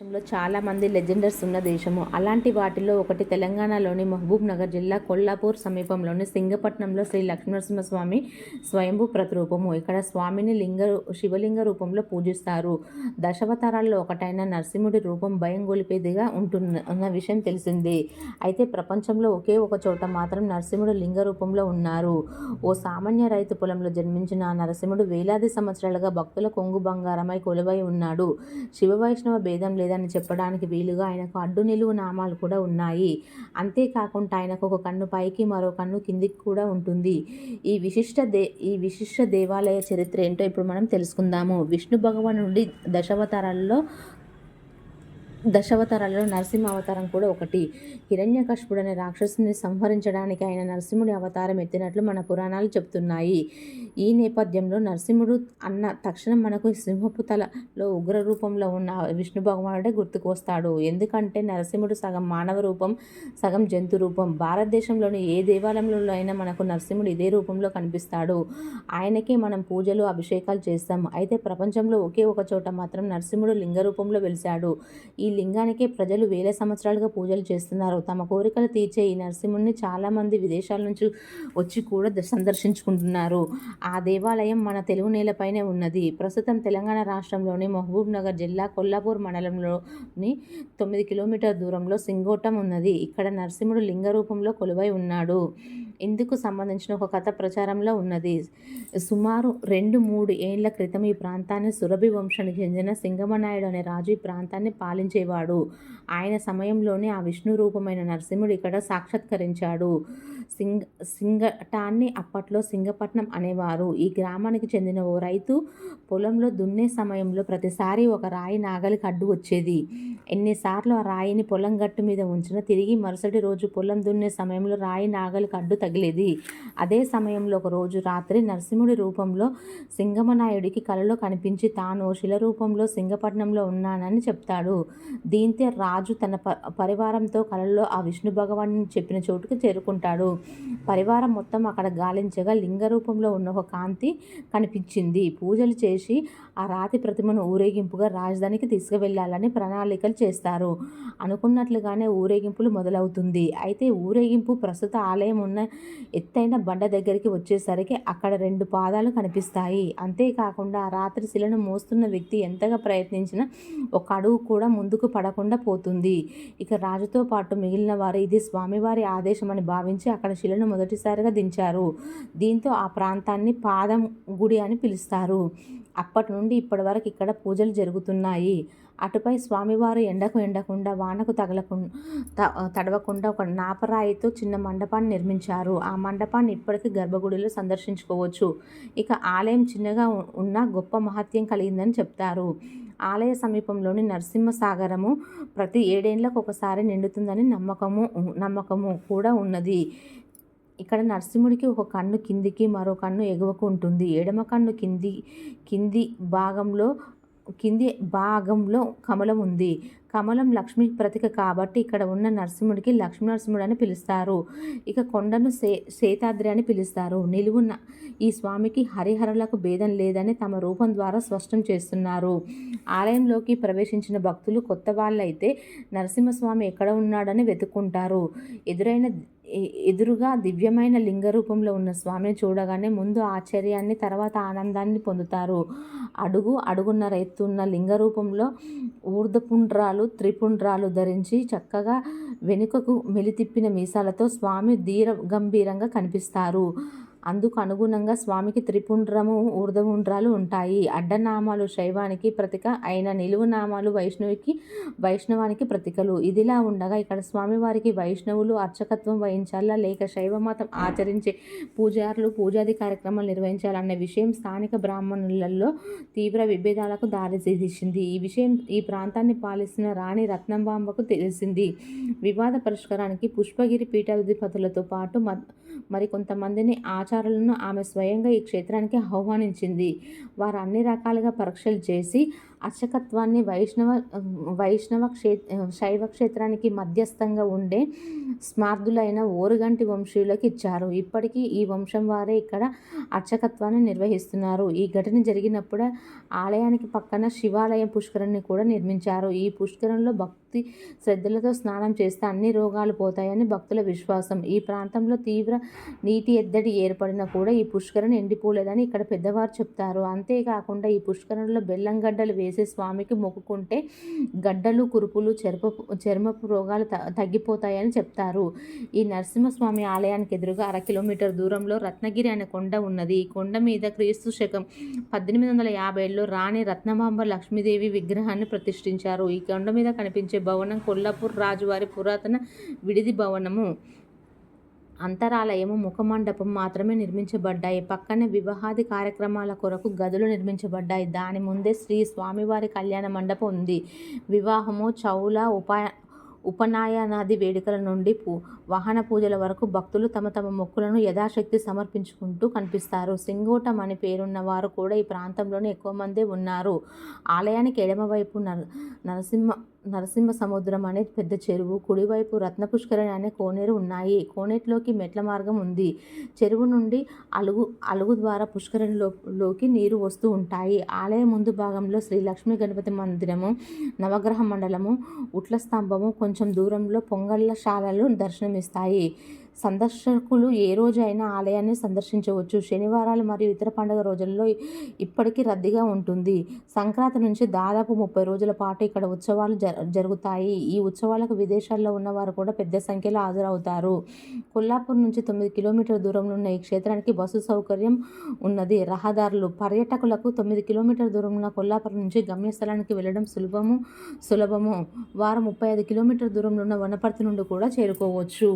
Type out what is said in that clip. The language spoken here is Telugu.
దేశంలో చాలా మంది లెజెండర్స్ ఉన్న దేశము. అలాంటి వాటిలో ఒకటి తెలంగాణలోని మహబూబ్ నగర్ జిల్లా కొల్లాపూర్ సమీపంలోని సింగపట్నంలో శ్రీ లక్ష్మీనరసింహస్వామి స్వయంభూ ప్రతిరూపము. ఇక్కడ స్వామిని లింగ శివలింగ రూపంలో పూజిస్తారు. దశావతారాల్లో ఒకటైన నరసింహుడి రూపం భయం గొలిపేదిగా ఉంటున్న విషయం తెలిసిందే. అయితే ప్రపంచంలో ఒకే ఒక చోట మాత్రం నరసింహుడు లింగ రూపంలో ఉన్నారు. ఓ సామాన్య రైతు పొలంలో జన్మించిన నరసింహుడు వేలాది సంవత్సరాలుగా భక్తుల కొంగు బంగారమై కొలువై ఉన్నాడు. శివ వైష్ణవ భేదం లేదని చెప్పడానికి వీలుగా ఆయనకు అడ్డు నిలువు నామాలు కూడా ఉన్నాయి. అంతేకాకుండా ఆయనకు ఒక కన్ను పైకి మరో కన్ను కిందికి కూడా ఉంటుంది. ఈ విశిష్ట దే ఈ విశిష్ట దేవాలయ చరిత్ర ఏంటో ఇప్పుడు మనం తెలుసుకుందాము. విష్ణు భగవాన్ నుండి దశావతారాల్లో దశావతారాలలో నరసింహ అవతారం కూడా ఒకటి. హిరణ్యకశిపుడు అనే రాక్షసుని సంహరించడానికి ఆయన నరసింహుడి అవతారం ఎత్తినట్లు మన పురాణాలు చెప్తున్నాయి. ఈ నేపథ్యంలో నరసింహుడు అన్న తక్షణం మనకు సింహపు తలలో ఉగ్ర రూపంలో ఉన్న విష్ణు భగవానుడే గుర్తుకు వస్తాడు ఎందుకంటే నరసింహుడు సగం మానవ రూపం సగం జంతు రూపం. భారతదేశంలోని ఏ దేవాలయంలో అయినా మనకు నరసింహుడు ఇదే రూపంలో కనిపిస్తాడు. ఆయనకే మనం పూజలు అభిషేకాలు చేస్తాం. అయితే ప్రపంచంలో ఒకే ఒక చోట మాత్రం నరసింహుడు లింగ రూపంలో వెలిశాడు. ఈ లింగానికే ప్రజలు వేల సంవత్సరాలుగా పూజలు చేస్తున్నారు. తమ కోరికలు తీర్చే ఈ నరసింహుణ్ణి చాలామంది విదేశాల నుంచి వచ్చి కూడా సందర్శించుకుంటున్నారు. ఆ దేవాలయం మన తెలుగు నేలపైనే ఉన్నది. ప్రస్తుతం తెలంగాణ రాష్ట్రంలోని మహబూబ్ నగర్ జిల్లా కొల్లాపూర్ మండలంలోని తొమ్మిది కిలోమీటర్ దూరంలో సింగోటం ఉన్నది. ఇక్కడ నరసింహుడు లింగ రూపంలో కొలువై ఉన్నాడు. ఇందుకు సంబంధించిన ఒక కథ ప్రచారంలో ఉన్నది. సుమారు రెండు మూడు ఏండ్ల క్రితం ఈ ప్రాంతాన్ని సురభి వంశానికి చెందిన సింగమనాయుడు అనే రాజు ఈ ప్రాంతాన్ని పాలించే చేసేవాడు. ఆయన సమయంలోనే ఆ విష్ణు రూపమైన నరసింహుడు ఇక్కడ సాక్షాత్కరించాడు. సింగ సింగటాన్ని అప్పట్లో సింగపట్నం అనేవారు. ఈ గ్రామానికి చెందిన ఓ రైతు పొలంలో దున్నే సమయంలో ప్రతిసారి ఒక రాయి నాగలికి అడ్డు వచ్చేది. ఎన్నిసార్లు ఆ రాయిని పొలం గట్టు మీద ఉంచినా తిరిగి మరుసటి రోజు పొలం దున్నే సమయంలో రాయి నాగలికి అడ్డు తగిలేది. అదే సమయంలో ఒక రోజు రాత్రి నరసింహుడి రూపంలో సింగమనాయుడికి కలలో కనిపించి తాను శిల రూపంలో సింగపట్నంలో ఉన్నానని చెప్తాడు. దీంతో రాజు తన ప పరివారంతో కలలో ఆ విష్ణు భగవాన్ చెప్పిన చోటుకు చేరుకుంటాడు. పరివారం మొత్తం అక్కడ గాలించగా లింగ రూపంలో ఉన్న ఒక కాంతి కనిపించింది. పూజలు చేసి ఆ రాతి ప్రతిమను ఊరేగింపుగా రాజధానికి తీసుకువెళ్ళాలని ప్రణాళికలు చేస్తారు. అనుకున్నట్లుగానే ఊరేగింపులు మొదలవుతుంది. అయితే ఊరేగింపు ప్రస్తుత ఆలయం ఉన్న ఎత్తైన బండ దగ్గరికి వచ్చేసరికి అక్కడ రెండు పాదాలు కనిపిస్తాయి. అంతేకాకుండా ఆ రాత్రి శిలను మోస్తున్న వ్యక్తి ఎంతగా ప్రయత్నించినా ఒక అడుగు కూడా ముందు ముందుకు పడకుండా పోతుంది. ఇక రాజుతో పాటు మిగిలిన వారు ఇది స్వామివారి ఆదేశం అని భావించి అక్కడ శిలను మొదటిసారిగా దించారు. దీంతో ఆ ప్రాంతాన్ని పాదం గుడి అని పిలుస్తారు. అప్పటి నుండి ఇప్పటి వరకు ఇక్కడ పూజలు జరుగుతున్నాయి. అటుపై స్వామివారు ఎండకు ఎండకుండా వానకు తగలకుండా త- తడవకుండా ఒక నాపరాయితో చిన్న మండపాన్ని నిర్మించారు. ఆ మండపాన్ని ఇప్పటికీ గర్భగుడిలో సందర్శించుకోవచ్చు. ఇక ఆలయం చిన్నగా ఉన్న గొప్ప మహత్యం కలిగిందని చెప్తారు. ఆలయ సమీపంలోని నరసింహసాగరము ప్రతి ఏడేళ్ళకు ఒకసారి నిండుతుందని నమ్మకము నమ్మకము కూడా ఉన్నది. ఇక్కడ నరసింహుడికి ఒక కన్ను కిందికి మరో కన్ను ఎగువకు ఉంటుంది. ఎడమ కన్ను కింది కింది భాగంలో కింది భాగంలో కమలం ఉంది. కమలం లక్ష్మీ ప్రతిక కాబట్టి ఇక్కడ ఉన్న నరసింహుడికి లక్ష్మీ నరసింహుడు అని పిలుస్తారు. ఇక కొండను సే సేతాద్రి అని పిలుస్తారు. నిలువున్న ఈ స్వామికి హరిహరులకు భేదం లేదని తమ రూపం ద్వారా స్పష్టం చేస్తున్నారు. ఆలయంలోకి ప్రవేశించిన భక్తులు కొత్త వాళ్ళైతే నరసింహస్వామి ఎక్కడ ఉన్నాడని వెతుక్కుంటారు. ఎదురైన ఎదురుగా దివ్యమైన లింగ రూపంలో ఉన్న స్వామిని చూడగానే ముందు ఆశ్చర్యాన్ని తర్వాత ఆనందాన్ని పొందుతారు. అడుగు అడుగున్నర ఎత్తున్న లింగ రూపంలో ఊర్ధపుండ్రాలు త్రిపుండ్రాలు ధరించి చక్కగా వెనుకకు మెలితిప్పిన మీసాలతో స్వామి ధీర గంభీరంగా కనిపిస్తారు. అందుకు అనుగుణంగా స్వామికి త్రిపుండ్రము ఊర్ధవుండ్రాలు ఉంటాయి. అడ్డనామాలు శైవానికి ప్రతీక అయిన నిలువు నామాలు వైష్ణవికి వైష్ణవానికి ప్రతీకలు. ఇదిలా ఉండగా ఇక్కడ స్వామివారికి వైష్ణవులు అర్చకత్వం వహించాలా? లేక శైవ మతం ఆచరించే పూజారులు పూజాది కార్యక్రమాలు నిర్వహించాలన్న విషయం స్థానిక బ్రాహ్మణులలో తీవ్ర విభేదాలకు దారితీసింది ఈ విషయం ఈ ప్రాంతాన్ని పాలిస్తున్న రాణి రత్నంబాంబకు తెలిసింది. వివాద పరిష్కారానికి పుష్పగిరి పీఠాధిపతులతో పాటు మ ఆచార ఆచారాలను ఆమె స్వయంగా ఈ క్షేత్రానికి ఆహ్వానించింది. వారు అన్ని రకాలుగా పరీక్షలు చేసి అర్చకత్వాన్ని వైష్ణవ వైష్ణవ క్షే శైవ క్షేత్రానికి మధ్యస్థంగా ఉండే స్మార్థులైన ఓరుగంటి వంశీయులకు ఇచ్చారు. ఇప్పటికీ ఈ వంశం వారే ఇక్కడ అర్చకత్వాన్ని నిర్వహిస్తున్నారు. ఈ ఘటన జరిగినప్పుడు ఆలయానికి పక్కన శివాలయ పుష్కరాన్ని కూడా నిర్మించారు. ఈ పుష్కరంలో భక్తి శ్రద్ధలతో స్నానం చేస్తే అన్ని రోగాలు పోతాయని భక్తుల విశ్వాసం. ఈ ప్రాంతంలో తీవ్ర నీటి ఎద్దడి ఏర్పడినా కూడా ఈ పుష్కరణ ఎండిపోలేదని ఇక్కడ పెద్దవారు చెప్తారు. అంతేకాకుండా ఈ పుష్కరంలో బెల్లం గడ్డలు వేసి స్వామికి మొక్కుకుంటే గడ్డలు కురుపులు చర్మపు చర్మపు రోగాలు త తగ్గిపోతాయని చెప్తారు. ఈ నరసింహస్వామి ఆలయానికి ఎదురుగా అర కిలోమీటర్ దూరంలో రత్నగిరి అనే కొండ ఉన్నది. ఈ కొండ మీద క్రీస్తు శకం పద్దెనిమిది వందల యాభైలో రాణి రత్నమాంబ లక్ష్మీదేవి విగ్రహాన్ని ప్రతిష్ఠించారు. ఈ కొండ మీద కనిపించే భవనం కొల్లాపూర్ రాజువారి పురాతన విడిది భవనము. అంతరాలయము ముఖమండపం మాత్రమే నిర్మించబడ్డాయి. పక్కనే వివాహాది కార్యక్రమాల కొరకు గదులు నిర్మించబడ్డాయి. దాని ముందే శ్రీ స్వామివారి కళ్యాణ మండపం ఉంది. వివాహము చౌల ఉపా ఉపనాయనాది వేడుకల నుండి పూ వాహన పూజల వరకు భక్తులు తమ తమ మొక్కులను యథాశక్తి సమర్పించుకుంటూ కనిపిస్తారు. సింగోటం అని పేరున్న వారు కూడా ఈ ప్రాంతంలోనే ఎక్కువ మందే ఉన్నారు. ఆలయానికి ఎడమవైపు నర నరసింహ నరసింహ సముద్రం అనే పెద్ద చెరువు. కుడివైపు రత్నపుష్కరణి అనే కోనేరు ఉన్నాయి. కోనేటిలోకి మెట్ల మార్గం ఉంది. చెరువు నుండి అలుగు అలుగు ద్వారా పుష్కరణిలోకి నీరు వస్తూ ఉంటాయి. ఆలయం ముందు భాగంలో శ్రీ లక్ష్మీ గణపతి మందిరము నవగ్రహ మండలము ఉట్ల స్తంభము కొంచెం దూరంలో పొంగళ్ళ శాలలు దర్శనం దర్శనమిస్తాయి సందర్శకులు ఏ రోజైనా ఆలయాన్ని సందర్శించవచ్చు. శనివారాలు మరియు ఇతర పండుగ రోజుల్లో ఇప్పటికీ రద్దీగా ఉంటుంది. సంక్రాంతి నుంచి దాదాపు ముప్పై రోజుల పాటు ఇక్కడ ఉత్సవాలు జరుగుతాయి. ఈ ఉత్సవాలకు విదేశాల్లో ఉన్నవారు కూడా పెద్ద సంఖ్యలో హాజరవుతారు. కొల్లాపూర్ నుంచి తొమ్మిది కిలోమీటర్ల దూరంలో ఉన్న ఈ క్షేత్రానికి బస్సు సౌకర్యం ఉన్నది. రహదారులు పర్యాటకులకు తొమ్మిది కిలోమీటర్ల దూరంలో ఉన్న కొల్లాపూర్ నుంచి గమ్యస్థలానికి వెళ్ళడం సులభము సులభము. వారు ముప్పై ఐదు కిలోమీటర్ల దూరంలో ఉన్న వనపర్తి నుండి కూడా చేరుకోవచ్చు.